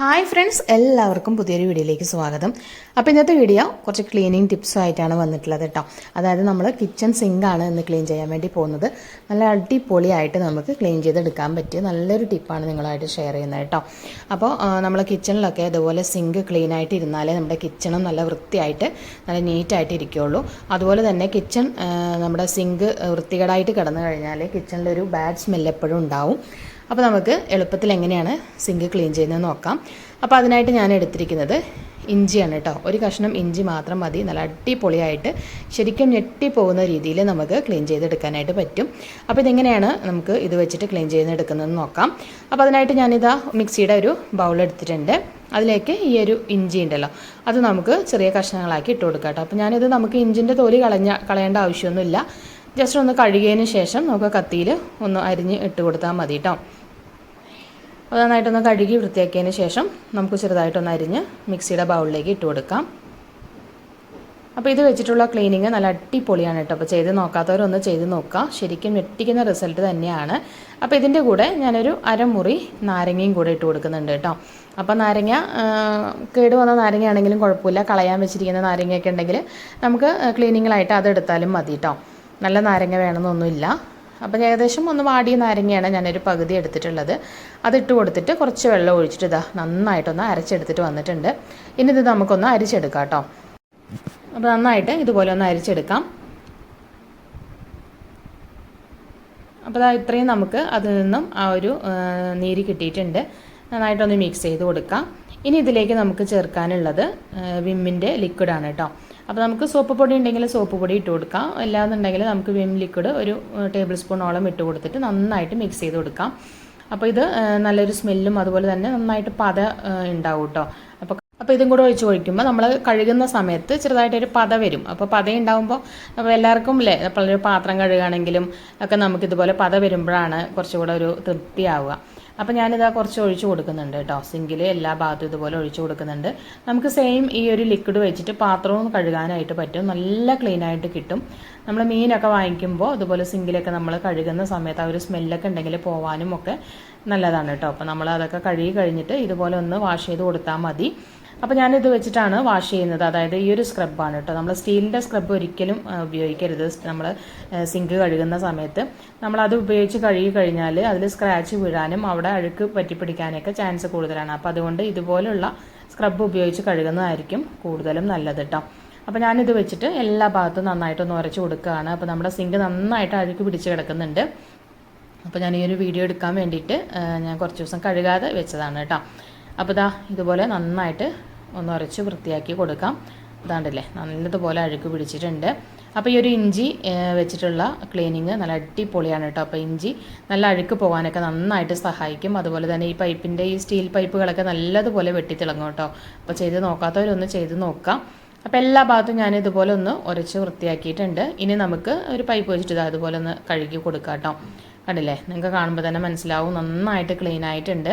Hi friends എല്ലാവർക്കും പുതിയൊരു വീഡിയോയിലേക്ക് സ്വാഗതം. അപ്പോൾ ഇന്നത്തെ വീഡിയോ കുറച്ച് ക്ലീനിങ് ടിപ്സും ആയിട്ടാണ് വന്നിട്ടുള്ളത് കേട്ടോ അതായത് നമ്മൾ കിച്ചൺ സിങ്കാണ് ഇന്ന് ക്ലീൻ ചെയ്യാൻ വേണ്ടി പോകുന്നത്. നല്ല അടിപൊളിയായിട്ട് നമുക്ക് ക്ലീൻ ചെയ്തെടുക്കാൻ പറ്റിയ നല്ലൊരു ടിപ്പാണ് നിങ്ങളായിട്ട് ഷെയർ ചെയ്യുന്നത് കേട്ടോ അപ്പോൾ നമ്മൾ കിച്ചണിലൊക്കെ അതുപോലെ സിങ്ക് ക്ലീൻ ആയിട്ട് ഇരുന്നാലേ നമ്മുടെ കിച്ചണും നല്ല വൃത്തിയായിട്ട് നല്ല നീറ്റായിട്ട് ഇരിക്കുകയുള്ളൂ അതുപോലെ തന്നെ കിച്ചൺ നമ്മുടെ സിങ്ക് വൃത്തികേടായിട്ട് കിടന്നു കഴിഞ്ഞാൽ കിച്ചണിലൊരു ബാഡ് സ്മെല്ല് എപ്പോഴും ഉണ്ടാവും. അപ്പോൾ നമുക്ക് എളുപ്പത്തിൽ എങ്ങനെയാണ് സിങ്ക് ക്ലീൻ ചെയ്യുന്നത് നോക്കാം. അപ്പോൾ അതിനായിട്ട് ഞാൻ എടുത്തിരിക്കുന്നത് ഇഞ്ചിയാണ് കേട്ടോ. ഒരു കഷ്ണം ഇഞ്ചി മാത്രം മതി. നല്ല അടിപൊളിയായിട്ട് ശരിക്കും ഞെട്ടിപ്പോകുന്ന രീതിയിൽ നമുക്ക് ക്ലീൻ ചെയ്തെടുക്കാനായിട്ട് പറ്റും. അപ്പോൾ ഇതെങ്ങനെയാണ് നമുക്ക് ഇത് വെച്ചിട്ട് ക്ലീൻ ചെയ്തെടുക്കുന്നതെന്ന് നോക്കാം. അപ്പോൾ അതിനായിട്ട് ഞാനിതാ മിക്സിയുടെ ഒരു ബൗൾ എടുത്തിട്ടുണ്ട്. അതിലേക്ക് ഈ ഒരു ഇഞ്ചി ഉണ്ടല്ലോ അത് നമുക്ക് ചെറിയ കഷ്ണങ്ങളാക്കി ഇട്ട് കൊടുക്കാം കേട്ടോ. അപ്പോൾ ഞാനിത് നമുക്ക് ഇഞ്ചിന്റെ തോലി കളഞ്ഞ കളയേണ്ട ആവശ്യമൊന്നുമില്ല. ജസ്റ്റ് ഒന്ന് കഴുകിയതിന് ശേഷം നമുക്ക് കത്തിയിൽ ഒന്ന് അരിഞ്ഞ് ഇട്ട് കൊടുത്താൽ മതി കേട്ടോ. അത് നന്നായിട്ടൊന്ന് കഴുകി വൃത്തിയാക്കിയതിന് ശേഷം നമുക്ക് ചെറുതായിട്ടൊന്ന് അരിഞ്ഞ് മിക്സിയുടെ ബൗളിലേക്ക് ഇട്ട് കൊടുക്കാം. അപ്പോൾ ഇത് വെച്ചിട്ടുള്ള ക്ലീനിങ് നല്ല അടിപൊളിയാണ് കേട്ടോ. അപ്പോൾ ചെയ്ത് നോക്കാത്തവരൊന്ന് ചെയ്ത് നോക്കുക. ശരിക്കും ഞെട്ടിക്കുന്ന റിസൾട്ട് തന്നെയാണ്. അപ്പോൾ ഇതിന്റെ കൂടെ ഞാനൊരു അരമുറി നാരങ്ങയും കൂടെ ഇട്ട് കൊടുക്കുന്നുണ്ട് കേട്ടോ. അപ്പോൾ നാരങ്ങ കേട് വന്ന നാരങ്ങ ആണെങ്കിലും കുഴപ്പമില്ല. കളയാൻ വെച്ചിരിക്കുന്ന നാരങ്ങയൊക്കെ ഉണ്ടെങ്കിൽ നമുക്ക് ക്ലീനിങ്ങിലായിട്ട് അതെടുത്താലും മതി കേട്ടോ. നല്ല നാരങ്ങ വേണമെന്നൊന്നുമില്ല. അപ്പം ഏകദേശം ഒന്ന് വാടിയ നാരങ്ങയാണ് ഞാനൊരു പകുതി എടുത്തിട്ടുള്ളത്. അതിട്ട് കൊടുത്തിട്ട് കുറച്ച് വെള്ളം ഒഴിച്ചിട്ട് ഇതാ നന്നായിട്ടൊന്ന് അരച്ചെടുത്തിട്ട് വന്നിട്ടുണ്ട്. ഇനി ഇത് നമുക്കൊന്ന് അരിച്ചെടുക്കാം കേട്ടോ. അപ്പോൾ നന്നായിട്ട് ഇതുപോലെ ഒന്ന് അരിച്ചെടുക്കാം. അപ്പോൾ അതാ ഇത്രയും നമുക്ക് അതിൽ നിന്നും ആ ഒരു നീര് കിട്ടിയിട്ടുണ്ട്. നന്നായിട്ടൊന്ന് മിക്സ് ചെയ്ത് കൊടുക്കാം. ഇനി ഇതിലേക്ക് നമുക്ക് ചേർക്കാനുള്ളത് വിമ്മിന്റെ ലിക്വിഡാണ് കേട്ടോ. അപ്പോൾ നമുക്ക് സോപ്പ് പൊടി ഉണ്ടെങ്കിൽ സോപ്പ് പൊടി ഇട്ട് കൊടുക്കാം. അല്ലാന്നുണ്ടെങ്കിൽ നമുക്ക് വിം ലിക്വിഡ് ഒരു ടേബിൾ സ്പൂണോളം ഇട്ട് കൊടുത്തിട്ട് നന്നായിട്ട് മിക്സ് ചെയ്ത് കൊടുക്കാം. അപ്പോൾ ഇത് നല്ലൊരു സ്മെല്ലും അതുപോലെ തന്നെ നന്നായിട്ട് പത ഉണ്ടാവും കേട്ടോ അപ്പോൾ അപ്പോൾ ഇതും കൂടെ ഒഴിച്ച് ഒഴിക്കുമ്പോൾ നമ്മൾ കഴുകുന്ന സമയത്ത് ചെറുതായിട്ടൊരു പത വരും. അപ്പോൾ പത ഉണ്ടാകുമ്പോൾ അപ്പോൾ എല്ലാവർക്കും അല്ലേ അപ്പോൾ ഒരു പാത്രം കഴുകുകയാണെങ്കിലും ഒക്കെ നമുക്കിതുപോലെ പത വരുമ്പോഴാണ് കുറച്ചുകൂടെ ഒരു തൃപ്തിയാവുക. അപ്പോൾ ഞാനിതാ കുറച്ച് ഒഴിച്ചു കൊടുക്കുന്നുണ്ട് കേട്ടോ. സിങ്കിൽ എല്ലാ ഭാഗത്തും ഇതുപോലെ ഒഴിച്ചു കൊടുക്കുന്നുണ്ട്. നമുക്ക് സെയിം ഈ ഒരു ലിക്വിഡ് വെച്ചിട്ട് പാത്രവും കഴുകാനായിട്ട് പറ്റും. നല്ല ക്ലീൻ ആയിട്ട് കിട്ടും. നമ്മൾ മീനൊക്കെ വാങ്ങിക്കുമ്പോൾ അതുപോലെ സിങ്കിലൊക്കെ നമ്മൾ കഴുകുന്ന സമയത്ത് ആ ഒരു സ്മെല്ലൊക്കെ ഉണ്ടെങ്കിൽ പോവാനും ഒക്കെ നല്ലതാണ് കേട്ടോ. അപ്പോൾ നമ്മൾ അതൊക്കെ കഴുകി കഴിഞ്ഞിട്ട് ഇതുപോലെ ഒന്ന് വാഷ് ചെയ്ത് കൊടുത്താൽ മതി. അപ്പോൾ ഞാനിത് വെച്ചിട്ടാണ് വാഷ് ചെയ്യുന്നത്. അതായത് ഈ ഒരു സ്ക്രബാണ് കേട്ടോ. നമ്മൾ സ്റ്റീലിന്റെ സ്ക്രബ് ഒരിക്കലും ഉപയോഗിക്കരുത്. നമ്മൾ സിങ്ക് കഴുകുന്ന സമയത്ത് നമ്മൾ അത് ഉപയോഗിച്ച് കഴുകി കഴിഞ്ഞാൽ അതിൽ സ്ക്രാച്ച് വീഴാനും അവിടെ അഴുക്ക് പറ്റിപ്പിടിക്കാനൊക്കെ ചാൻസ് കൂടുതലാണ്. അപ്പോൾ അതുകൊണ്ട് ഇതുപോലുള്ള സ്ക്രബ് ഉപയോഗിച്ച് കഴുകുന്നതായിരിക്കും കൂടുതലും നല്ലത് കേട്ടോ അപ്പോൾ ഞാനിത് വെച്ചിട്ട് എല്ലാ ഭാഗത്തും നന്നായിട്ടൊന്ന് ഉരച്ച് കൊടുക്കുകയാണ്. അപ്പോൾ നമ്മുടെ സിങ്ക് നന്നായിട്ട് അഴുക്ക് പിടിച്ച് കിടക്കുന്നുണ്ട്. അപ്പോൾ ഞാൻ ഈ ഒരു വീഡിയോ എടുക്കാൻ വേണ്ടിയിട്ട് ഞാൻ കുറച്ച് ദിവസം കഴുകാതെ വെച്ചതാണ് കേട്ടോ. അപ്പോൾ ഇതാ ഇതുപോലെ നന്നായിട്ട് ഒന്ന് ഉരച്ച് വൃത്തിയാക്കി കൊടുക്കാം. അതാണ്ടല്ലേ നല്ലതുപോലെ അഴുക്ക് പിടിച്ചിട്ടുണ്ട്. അപ്പോൾ ഈ ഒരു ഇഞ്ചി വെച്ചിട്ടുള്ള ക്ലീനിങ് നല്ല അടിപൊളിയാണ് കേട്ടോ. അപ്പോൾ ഇഞ്ചി നല്ല അഴുക്ക് പോകാനൊക്കെ നന്നായിട്ട് സഹായിക്കും. അതുപോലെ തന്നെ ഈ പൈപ്പിന്റെ ഈ സ്റ്റീൽ പൈപ്പുകളൊക്കെ നല്ലതുപോലെ വെട്ടിത്തിളങ്ങും കേട്ടോ. അപ്പോൾ ചെയ്ത് നോക്കാത്തവരൊന്ന് ചെയ്ത് നോക്കാം. അപ്പോൾ എല്ലാ ഭാഗത്തും ഞാൻ ഇതുപോലെ ഒന്ന് ഉരച്ച് വൃത്തിയാക്കിയിട്ടുണ്ട്. ഇനി നമുക്ക് ഒരു പൈപ്പ് വെച്ചിട്ട് അതുപോലെ ഒന്ന് കഴുകി കൊടുക്കാം കേട്ടോ. കണ്ടില്ലേ? നിങ്ങൾക്ക് കാണുമ്പോൾ തന്നെ മനസ്സിലാവും. നന്നായിട്ട് ക്ലീൻ ആയിട്ടുണ്ട്.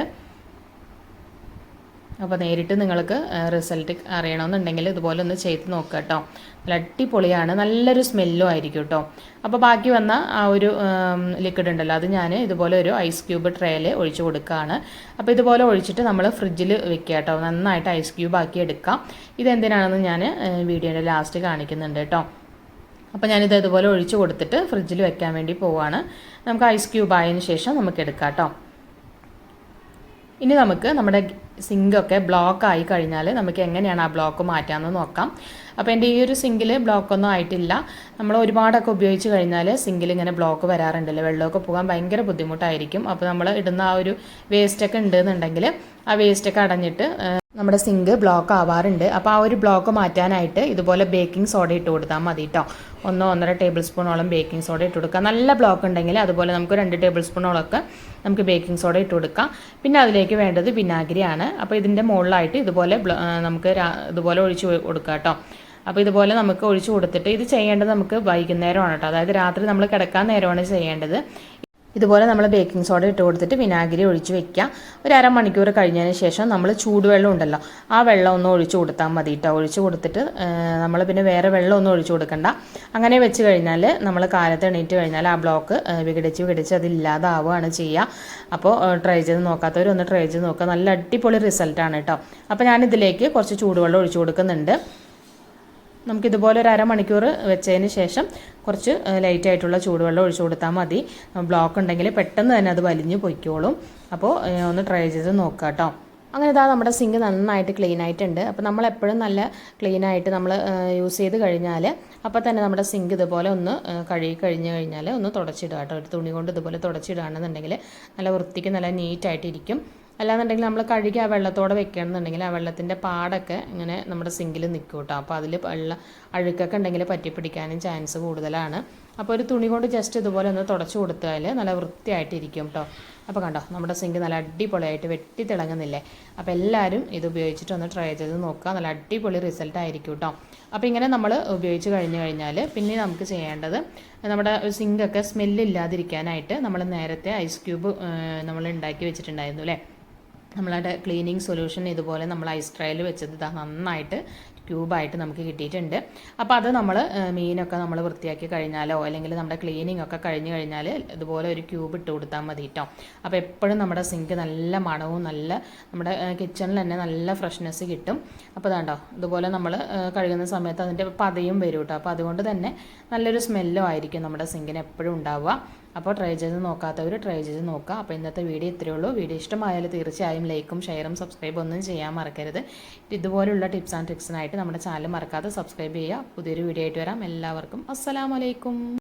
അപ്പോൾ നേരിട്ട് നിങ്ങൾക്ക് റിസൾട്ട് അറിയണമെന്നുണ്ടെങ്കിൽ ഇതുപോലെ ഒന്ന് ചെയ്ത് നോക്കുക കേട്ടോ. നല്ല അടിപൊളിയാണ് നല്ലൊരു സ്മെല്ലും ആയിരിക്കും കേട്ടോ. അപ്പോൾ ബാക്കി വന്ന ആ ഒരു ലിക്വിഡ് ഉണ്ടല്ലോ അത് ഞാൻ ഇതുപോലെ ഒരു ഐസ് ക്യൂബ് ട്രേയിൽ ഒഴിച്ചു കൊടുക്കുകയാണ് അപ്പോൾ ഇതുപോലെ ഒഴിച്ചിട്ട് നമ്മൾ ഫ്രിഡ്ജിൽ വെക്കുക കേട്ടോ. നന്നായിട്ട് ഐസ് ക്യൂബ് ആക്കി എടുക്കാം. ഇതെന്തിനാണെന്ന് ഞാൻ വീഡിയോയുടെ ലാസ്റ്റ് കാണിക്കുന്നുണ്ട് കേട്ടോ. അപ്പോൾ ഞാനിത് ഇതുപോലെ ഒഴിച്ചു കൊടുത്തിട്ട് ഫ്രിഡ്ജിൽ വെക്കാൻ വേണ്ടി പോവുകയാണ് നമുക്ക് ഐസ് ക്യൂബ് ആയതിനു ശേഷം നമുക്ക് എടുക്കാം കേട്ടോ. ഇനി നമുക്ക് നമ്മുടെ സിങ്കൊക്കെ ബ്ലോക്ക് ആയി കഴിഞ്ഞാൽ നമുക്ക് എങ്ങനെയാണ് ആ ബ്ലോക്ക് മാറ്റാമെന്ന് നോക്കാം. അപ്പോൾ എന്റെ ഈ ഒരു സിങ്കിൽ ബ്ലോക്കൊന്നും ആയിട്ടില്ല. നമ്മൾ ഒരുപാടൊക്കെ ഉപയോഗിച്ച് കഴിഞ്ഞാൽ സിങ്കിൽ ഇങ്ങനെ ബ്ലോക്ക് വരാറുണ്ടല്ലോ. വെള്ളമൊക്കെ പോകാൻ ഭയങ്കര ബുദ്ധിമുട്ടായിരിക്കും. അപ്പോൾ നമ്മൾ ഇടുന്ന ആ ഒരു വേസ്റ്റൊക്കെ ഉണ്ടെന്നുണ്ടെങ്കിൽ ആ വേസ്റ്റൊക്കെ അടഞ്ഞിട്ട് നമ്മുടെ സിങ്ക് ബ്ലോക്ക് ആവാറുണ്ട്. അപ്പോൾ ആ ഒരു ബ്ലോക്ക് മാറ്റാനായിട്ട് ഇതുപോലെ ബേക്കിംഗ് സോഡ ഇട്ട് കൊടുത്താൽ മതി കേട്ടോ ഒന്നോ ഒന്നര ടേബിൾ സ്പൂണോളം ബേക്കിംഗ് സോഡ ഇട്ട് കൊടുക്കുക നല്ല ബ്ലോക്ക് ഉണ്ടെങ്കിൽ അതുപോലെ നമുക്ക് രണ്ട് ടേബിൾ സ്പൂണോളൊക്കെ നമുക്ക് ബേക്കിംഗ് സോഡ ഇട്ട് കൊടുക്കാം. പിന്നെ അതിലേക്ക് വേണ്ടത് വിനാഗിരിയാണ്. അപ്പോൾ ഇതിന്റെ മുകളിലായിട്ട് ഇതുപോലെ നമുക്ക് ഇതുപോലെ ഒഴിച്ച് കൊടുക്കുക കേട്ടോ അപ്പോൾ ഇതുപോലെ നമുക്ക് ഒഴിച്ചു കൊടുത്തിട്ട് ഇത് ചെയ്യേണ്ടത് നമുക്ക് വൈകുന്നേരമാണ് കേട്ടോ അതായത് രാത്രി നമ്മൾ കിടക്കാൻ നേരമാണ് ചെയ്യേണ്ടത്. ഇതുപോലെ നമ്മൾ ബേക്കിംഗ് സോഡ ഇട്ട് കൊടുത്തിട്ട് വിനാഗിരി ഒഴിച്ച് വെക്കുക ഒരു അരമണിക്കൂർ കഴിഞ്ഞതിന് ശേഷം നമ്മൾ ചൂടുവെള്ളം ഉണ്ടല്ലോ ആ വെള്ളം ഒന്ന് ഒഴിച്ച് കൊടുത്താൽ മതി കേട്ടോ ഒഴിച്ച് കൊടുത്തിട്ട് നമ്മൾ പിന്നെ വേറെ വെള്ളം ഒന്നും ഒഴിച്ച് കൊടുക്കണ്ട. അങ്ങനെ വെച്ച് കഴിഞ്ഞാൽ നമ്മൾ കാലത്ത് എണീറ്റ് കഴിഞ്ഞാൽ ആ ബ്ലോക്ക് വിഘടിച്ച് വിഘടിച്ച് അതില്ലാതാവുകയാണ് ചെയ്യുക അപ്പോൾ ട്രൈ ചെയ്ത് നോക്കാത്തവർ ഒന്ന് ട്രൈ ചെയ്ത് നോക്കുക നല്ല അടിപൊളി റിസൾട്ടാണ് കേട്ടോ അപ്പോൾ ഞാനിതിലേക്ക് കുറച്ച് ചൂടുവെള്ളം ഒഴിച്ച് കൊടുക്കുന്നുണ്ട്. നമുക്കിതുപോലെ ഒരു അരമണിക്കൂർ വെച്ചതിന് ശേഷം കുറച്ച് ലൈറ്റായിട്ടുള്ള ചൂടുവെള്ളം ഒഴിച്ചു കൊടുത്താൽ മതി. ബ്ലോക്ക് ഉണ്ടെങ്കിൽ പെട്ടെന്ന് തന്നെ അത് വലിഞ്ഞ് പൊയ്ക്കോളും. അപ്പോൾ ഒന്ന് ട്രൈ ചെയ്ത് നോക്കാം കേട്ടോ അങ്ങനെ ഇതാ നമ്മുടെ സിങ്ക് നന്നായിട്ട് ക്ലീൻ ആയിട്ടുണ്ട്. അപ്പോൾ നമ്മൾ എപ്പോഴും നല്ല ക്ലീൻ ആയിട്ട് നമ്മൾ യൂസ് ചെയ്ത് കഴിഞ്ഞാൽ അപ്പോൾ തന്നെ നമ്മുടെ സിങ്ക് ഇതുപോലെ ഒന്ന് കഴുകി കഴിഞ്ഞ് കഴിഞ്ഞാൽ ഒന്ന് തുടച്ചിടുക കേട്ടോ ഒരു തുണി കൊണ്ട് ഇതുപോലെ തുടച്ചിടുകയാണെന്നുണ്ടെങ്കിൽ നല്ല വൃത്തിക്ക് നല്ല നീറ്റായിട്ടിരിക്കും അല്ലാന്നുണ്ടെങ്കിൽ നമ്മൾ കഴുകി ആ വെള്ളത്തോടെ വെക്കുകയാണെന്നുണ്ടെങ്കിൽ ആ വെള്ളത്തിന്റെ പാടൊക്കെ ഇങ്ങനെ നമ്മുടെ സിങ്കിൽ നിൽക്കും കേട്ടോ. അപ്പോൾ അതിൽ വെള്ള അഴുക്കൊക്കെ ഉണ്ടെങ്കിൽ പറ്റി പിടിക്കാനും ചാൻസ് കൂടുതലാണ്. അപ്പോൾ ഒരു തുണി കൊണ്ട് ജസ്റ്റ് ഇതുപോലെ ഒന്ന് തുടച്ചു കൊടുത്താൽ നല്ല വൃത്തിയായിട്ടിരിക്കും കേട്ടോ അപ്പോൾ കണ്ടോ നമ്മുടെ സിങ്ക് നല്ല അടിപൊളിയായിട്ട് വെട്ടി തിളങ്ങുന്നില്ലേ? അപ്പോൾ എല്ലാവരും ഇത് ഉപയോഗിച്ചിട്ട് ഒന്ന് ട്രൈ ചെയ്ത് നോക്കുക. നല്ല അടിപൊളി റിസൾട്ട് ആയിരിക്കും കേട്ടോ അപ്പോൾ ഇങ്ങനെ നമ്മൾ ഉപയോഗിച്ച് കഴിഞ്ഞ് കഴിഞ്ഞാൽ പിന്നെ നമുക്ക് ചെയ്യേണ്ടത് നമ്മുടെ സിങ്കൊക്കെ സ്മെല്ലില്ലാതിരിക്കാനായിട്ട് നമ്മൾ നേരത്തെ ഐസ് ക്യൂബ് നമ്മൾ ഉണ്ടാക്കി വെച്ചിട്ടുണ്ടായിരുന്നു അല്ലേ നമ്മളുടെ ക്ലീനിങ് സൊല്യൂഷൻ ഇതുപോലെ നമ്മൾ ഐസ് ട്രയിൽ വെച്ചത് ഇതാ നന്നായിട്ട് ക്യൂബായിട്ട് നമുക്ക് കിട്ടിയിട്ടുണ്ട്. അപ്പോൾ അത് നമ്മൾ മീനൊക്കെ നമ്മൾ വൃത്തിയാക്കി കഴിഞ്ഞാലോ അല്ലെങ്കിൽ നമ്മുടെ ക്ലീനിങ് ഒക്കെ കഴിഞ്ഞ് കഴിഞ്ഞാൽ ഇതുപോലെ ഒരു ക്യൂബ് ഇട്ട് കൊടുത്താൽ മതി കേട്ടോ അപ്പോൾ എപ്പോഴും നമ്മുടെ സിങ്ക് നല്ല മണവും നല്ല നമ്മുടെ കിച്ചണിൽ തന്നെ നല്ല ഫ്രഷ്നെസ് കിട്ടും. അപ്പോൾ അതാണ്ടോ ഇതുപോലെ നമ്മൾ കഴുകുന്ന സമയത്ത് അതിന്റെ പതയും വരും കേട്ടോ അപ്പോൾ അതുകൊണ്ട് തന്നെ നല്ലൊരു സ്മെല്ലും ആയിരിക്കും നമ്മുടെ സിങ്കിന് എപ്പോഴും ഉണ്ടാവുക. അപ്പോൾ ട്രൈ ചെയ്ത് നോക്കാത്തവർ ട്രൈ ചെയ്ത് നോക്കുക. അപ്പോൾ ഇന്നത്തെ വീഡിയോ ഇത്രയേ ഉള്ളൂ. വീഡിയോ ഇഷ്ടമായാൽ തീർച്ചയായും ലൈക്കും ഷെയറും സബ്സ്ക്രൈബും ഒന്നും ചെയ്യാൻ മറക്കരുത്. ഇതുപോലുള്ള ടിപ്സ് ആൻഡ് ട്രിക്സിനായിട്ട് നമ്മുടെ ചാനൽ മറക്കാതെ സബ്സ്ക്രൈബ് ചെയ്യുക. പുതിയൊരു വീഡിയോ ആയിട്ട് വരാം. എല്ലാവർക്കും അസ്സലാമലൈക്കും